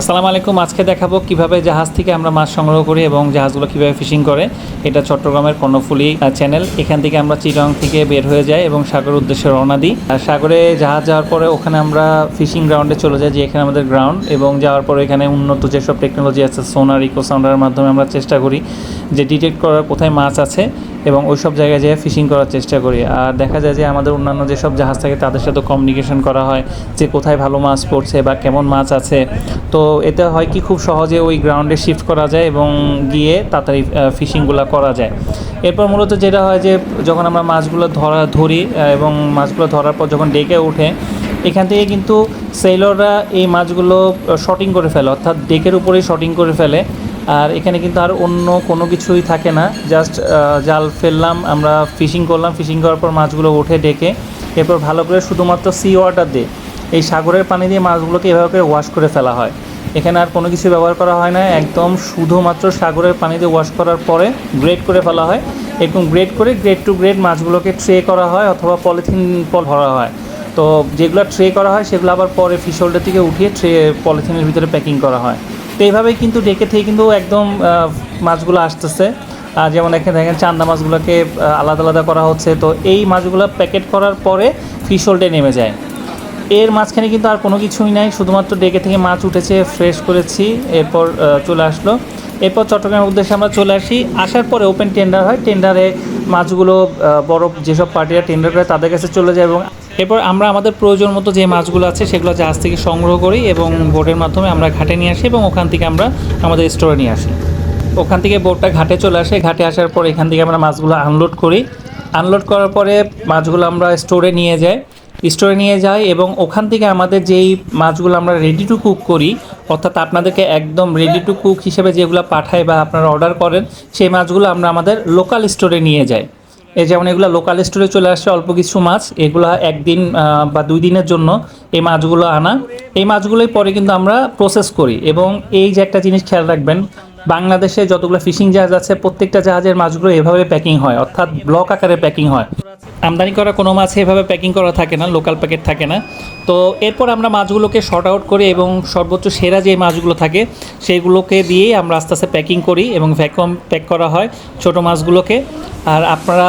আসসালামু আলাইকুম। আজকে দেখাবো কীভাবে জাহাজ থেকে আমরা মাছ সংগ্রহ করি এবং জাহাজগুলো কীভাবে ফিশিং করে। এটা চট্টগ্রামের কর্ণফুলি চ্যানেল এখান থেকে আমরা চিটং থেকে বের হয়ে যাই এবং সাগর উদ্দেশ্যে রওনা দিই। আর সাগরে জাহাজ যাওয়ার পরে ওখানে আমরা ফিশিং গ্রাউন্ডে চলে যাই, যে এখানে আমাদের গ্রাউন্ড এবং যাওয়ার পরে এখানে উন্নত যেসব টেকনোলজি আছে সোনার ইকো সাউন্ডারের মাধ্যমে আমরা চেষ্টা করি যে ডিটেক্ট করার কোথায় মাছ আছে। এবং ওই সব জায়গায় যেয়ে ফিশিং করার চেষ্টা করি। আর দেখা যায় যে আমাদের অন্যান্য যেসব জাহাজ থাকে, তাদের সাথে কমিউনিকেশন করা হয় যে কোথায় ভালো মাছ পড়ছে বা কেমন মাছ আছে। তো এতে হয় কি, খুব সহজে ওই গ্রাউন্ডে শিফট করা যায় এবং গিয়ে তাড়াতাড়ি ফিশিংগুলো করা যায়। এরপর মূলত যেটা হয় যে যখন আমরা মাছগুলো ধরা, ধরি এবং মাছগুলো ধরার পর যখন ডেকে ওঠে, এখান থেকে কিন্তু সেলররা এই মাছগুলো শটিং করে ফেলে। অর্থাৎ ডেকের উপরেই শটিং করে ফেলে। আর এখানে কিন্তু আর অন্য কোনো কিছুই থাকে না। জাস্ট জাল ফেললাম, আমরা ফিশিং করলাম। ফিশিং করার পর মাছগুলো উঠে ডেকে। এরপর ভালো করে শুধুমাত্র সি ওয়াটার দিয়ে এই সাগরের পানি দিয়ে মাছগুলোকে এভাবে করে ওয়াশ করে ফেলা হয়। এখানে আর কোনো কিছু ব্যবহার করা হয় না। একদম শুধুমাত্র সাগরের পানি দিয়ে ওয়াশ করার পরে গ্রেড করে ফেলা হয়। এরকম গ্রেড করে গ্রেড টু গ্রেড মাছগুলোকে ট্রে করা হয় অথবা পলিথিন পল ভরা হয়। তো যেগুলো ট্রে করা হয়, সেগুলো আবার পরে ফিশ হোল্ডার থেকে উঠিয়ে ট্রে পলিথিনের ভিতরে প্যাকিং করা হয়। তো এইভাবেই কিন্তু ডেকে থেকে কিন্তু একদম মাছগুলো আসতেছে। যেমন এখানে দেখেন চান্দা মাছগুলোকে আলাদা আলাদা করা হচ্ছে। তো এই মাছগুলো প্যাকেট করার পরে ফিশ হোল্ডে নেমে যায়। এর মাঝখানে কিন্তু আর কোনো কিছুই নাই, শুধুমাত্র ডেকে থেকে মাছ উঠেছে ফ্রেশ করেছি। এরপর চলে আসলো। এরপর চট্টগ্রামের উদ্দেশ্যে আমরা চলে আসি। আসার পরে ওপেন টেন্ডার হয়। টেন্ডারে মাছগুলো বড় যেসব পার্টিরা টেন্ডার করে তাদের কাছে চলে যায় এবং এরপর আমরা আমাদের প্রয়োজন মতো যে মাছগুলো আছে সেগুলো জাহাজ থেকে সংগ্রহ করি এবং বোটের মাধ্যমে আমরা ঘাটে নিয়ে আসি এবং ওখান থেকে আমরা আমাদের স্টোরে নিয়ে আসি। ওখান থেকে বোটটা ঘাটে চলে আসে। ঘাটে আসার পর এখান থেকে আমরা মাছগুলো আনলোড করি। আনলোড করার পরে মাছগুলো আমরা স্টোরে নিয়ে যাই। স্টোরে নিয়ে যাই এবং ওখান থেকে আমাদের যেই মাছগুলো আমরা রেডি টু কুক করি, অর্থাৎ আপনাদেরকে একদম রেডি টু কুক হিসেবে যেগুলো পাঠায় বা আপনারা অর্ডার করেন, সেই মাছগুলো আমরা আমাদের লোকাল স্টোরে নিয়ে যাই। এই যেমন এগুলো লোকাল স্টোরে চলে আসছে অল্প কিছু মাছ, এগুলো একদিন বা দুই দিনের জন্য এই মাছগুলো আনা। এই মাছগুলোই পরে কিন্তু আমরা প্রসেস করি এবং এই যে একটা জিনিস খেয়াল রাখবেন বাংলাদেশে যতগুলো ফিশিং জাহাজ আছে, প্রত্যেকটা জাহাজের মাছগুলো এভাবে প্যাকিং হয়, অর্থাৎ ব্লক আকারে প্যাকিং হয়। আমদানি করা কোনো মাছ এভাবে প্যাকিং করা থাকে না লোকাল প্যাকেট থাকে না। তো এরপর আমরা মাছগুলোকে শর্ট আউট করি এবং সর্বোচ্চ সেরা যে মাছগুলো থাকে সেইগুলোকে দিয়েই আমরা আস্তে আস্তে প্যাকিং করি এবং ভ্যাকুয়াম প্যাক করা হয় ছোট মাছগুলোকে। আর আপনারা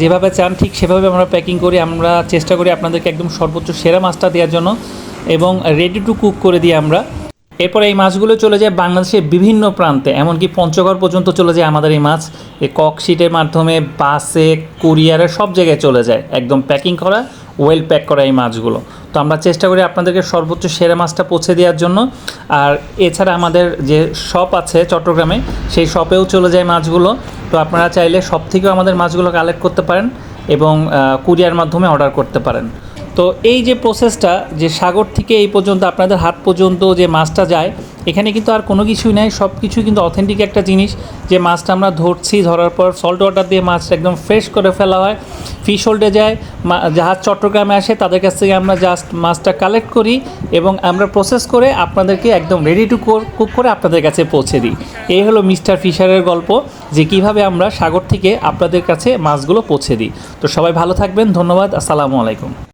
যেভাবে চান ঠিক সেভাবে আমরা প্যাকিং করি। আমরা চেষ্টা করি আপনাদেরকে একদম সর্বোচ্চ সেরা মাছটা দেওয়ার জন্য এবং রেডি টু কুক করে দিই আমরা। এরপর এই মাছগুলো চলে যায় বাংলাদেশের বিভিন্ন প্রান্তে, এমনকি পঞ্চগড় পর্যন্ত চলে যায় আমাদের এই মাছ। এই ককশিটের মাধ্যমে বাসে, কুরিয়ারে সব জায়গায় চলে যায়। একদম প্যাকিং করা ওয়েল প্যাক করা এই মাছগুলো। তো আমরা চেষ্টা করি আপনাদেরকে সর্বোচ্চ সেরা মাছটা পৌঁছে দেওয়ার জন্য। আর এছাড়া আমাদের যে শপ আছে চট্টগ্রামে, সেই শপেও চলে যায় মাছগুলো। তো আপনারা চাইলে সব থেকেও আমাদের মাছগুলো কালেক্ট করতে পারেন এবং কুরিয়ার মাধ্যমে অর্ডার করতে পারেন। তো এই যে প্রসেসটা যে সাগর থেকে এই পর্যন্ত, আপনাদের হাত পর্যন্ত যে মাছটা যায়, এখানে কিন্তু আর কোনো কিছুই নাই, সব কিছুই কিন্তু অথেন্টিক একটা জিনিস, যে মাছটা আমরা ধরছি, ধরার পর সল্ট ওয়াটার দিয়ে মাছটা একদম ফ্রেশ করে ফেলা হয় ফিশ হোল্ডে যায় জাহাজ চট্টগ্রামে আসে, তাদের কাছ থেকে আমরা জাস্ট মাছটা কালেক্ট করি এবং আমরা প্রসেস করে আপনাদেরকে একদম রেডি টু কুক করে আপনাদের কাছে পৌঁছে দিই। এই হলো মিস্টার ফিশারের গল্প, যে কীভাবে আমরা সাগর থেকে আপনাদের কাছে মাছগুলো পৌঁছে দিই। তো সবাই ভালো থাকবেন, ধন্যবাদ, আসসালামু আলাইকুম।